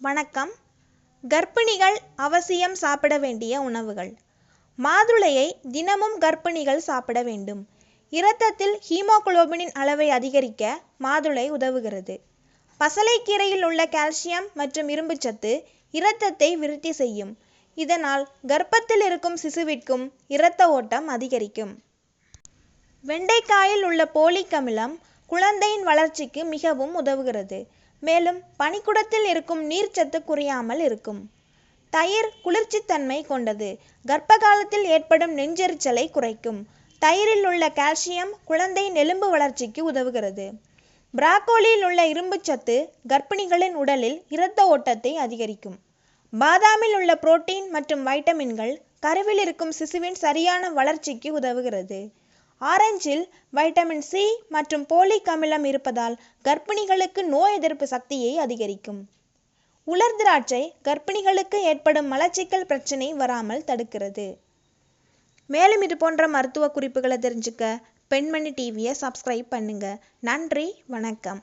வணக்கம். கர்ப்பிணிகள் அவசியம் சாப்பிட வேண்டிய உணவுகள். மாதுளையை தினமும் கர்ப்பிணிகள் சாப்பிட வேண்டும். இரத்தத்தில் ஹீமோகுளோபினின் அளவை அதிகரிக்க மாதுளை உதவுகிறது. பசலைக்கீரையில் உள்ள கால்சியம் மற்றும் இரும்புச்சத்து இரத்தத்தை விருத்தி செய்யும். இதனால் கர்ப்பத்தில் இருக்கும் சிசுவிற்கும் இரத்த ஓட்டம் அதிகரிக்கும். வெண்டைக்காயில் உள்ள போலிக் அமிலம் குழந்தையின் வளர்ச்சிக்கு மிகவும் உதவுகிறது. மேலும் பனிக்குடத்தில் இருக்கும் நீர்ச்சத்து குறையாமல் இருக்கும். தயிர் குளிர்ச்சித்தன்மை கொண்டது. கர்ப்ப காலத்தில் ஏற்படும் நெஞ்செரிச்சலை குறைக்கும். தயிரில் உள்ள கால்சியம் குழந்தையின் எலும்பு வளர்ச்சிக்கு உதவுகிறது. பிராக்கோலியில் உள்ள இரும்புச்சத்து கர்ப்பிணிகளின் உடலில் இரத்த ஓட்டத்தை அதிகரிக்கும். பாதாமில் உள்ள புரோட்டீன் மற்றும் வைட்டமின்கள் கருவில் இருக்கும் சிசுவின் சரியான வளர்ச்சிக்கு உதவுகிறது. ஆரஞ்சில் வைட்டமின் சி மற்றும் போலிக் அமிலம் இருப்பதால் கர்ப்பிணிகளுக்கு நோய் எதிர்ப்பு சக்தியை அதிகரிக்கும். உலர் திராட்சை கர்ப்பிணிகளுக்கு ஏற்படும் மலச்சிக்கல் பிரச்சனை வராமல் தடுக்கிறது. மேலும் இது போன்ற மருத்துவ குறிப்புகளை தெரிஞ்சுக்க பெண்மணி டிவியை சப்ஸ்கிரைப் பண்ணுங்க. நன்றி வணக்கம்.